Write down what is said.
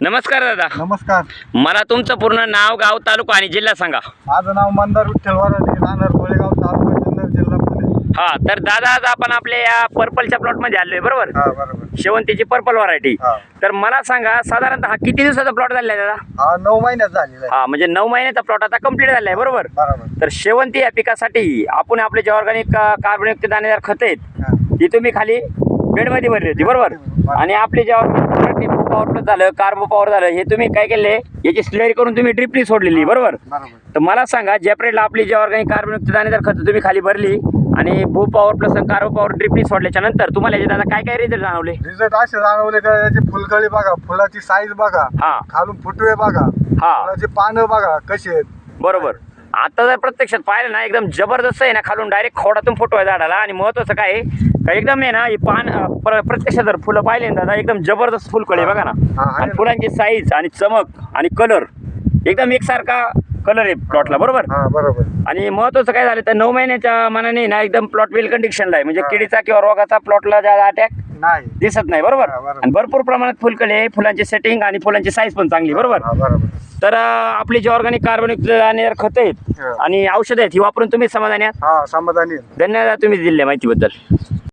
नमस्कार दादा. नमस्कार. मला तुमचं पूर्ण नाव गाव तालुका आणि जिल्हा सांगा. माझं नाव मंदार विठ्ठल वराडे राहणार गोळेगाव तालुका जुन्नर जिल्हा पुणे. हा तर दादा आज आपण आपल्या या पर्पलच्या प्लॉटमध्ये आलोय बरोबर? हा बरोबर. शेवंतीची पर्पल व्हरायटी हा. तर मला सांगा साधारणतः हा किती दिवसाचा प्लॉट झालेला आहे दादा? हा नऊ महिन्यात झालेला आहे. हा म्हणजे नऊ महिन्याचा प्लॉट आता कंप्लीट झालाय बरोबर? बरोबर. तर शेवंती या पिकासाठी आपण आपले जे ऑर्गॅनिक कार्बनयुक्त दाणेदार खत आहेत हा. ती तुम्ही खाली बेडमध्ये भरली होती बरोबर? आणि आपले जे ऑर्गॅनिक पॉवर प्लस झालं कार्बो पॉवर झालं हे तुम्ही काय केले? याची स्लेअर करून तुम्ही ड्रिपली सोडलेली बरोबर? तर मला सांगा ज्या पिरियडला आपली जे ऑर्गॅनिक कार्बनयुक्त दाणेदार खत तुम्ही खाली भरली आणि भू पॉवर प्लस कार्बो पॉवर ड्रिपली सोडल्याच्या नंतर तुम्हाला याचे दादा काय काय रिझल्ट जाणवले? रिझल्ट असे जाणवले का याची फुलकळी बघा फुलाची साईज बघा हा. खालून फुटवे बघा हा. फुलाची पानं बघा कशी आहेत. बरोबर. आता जर प्रत्यक्षात पाहिलं ना एकदम जबरदस्त आहे ना खालून डायरेक्ट खोडातून फुटवाय झाडाला. आणि महत्वाचं काय आहे, एकदम आहे ना ही पान अं, प्र- प्रत्यक्षात जर फुलं पाहिले ना दादा एकदम जबरदस्त फुलकळी बघा ना हा, आणि. फुलांची साईज आणि चमक आणि कलर एकदम एकसारखा कलर आहे प्लॉटला बरोबर हा बरोबर आणि महत्वाचं काय झालं तर नऊ महिन्याच्या मनाने ना एकदम प्लॉट वेल कंडिशनला आहे म्हणजे हा. किडीचा किंवा रोगाचा प्लॉटला ज्यादा अटॅक नाही दिसत नाही बरोबर हा, बरोबर. आणि भरपूर प्रमाणात फुलकळी फुलांची सेटिंग आणि फुलांची साईज पण चांगली बरोबर हा बरोबर तर अं, आपली जी ऑर्गॅनिक कार्बनिक आणि खत आहेत हा. आणि औषध आहेत ही वापरून तुम्ही समाधानी आहात हा समाधानी आहे. धन्यवाद तुम्ही दिलेल्या माहितीबद्दल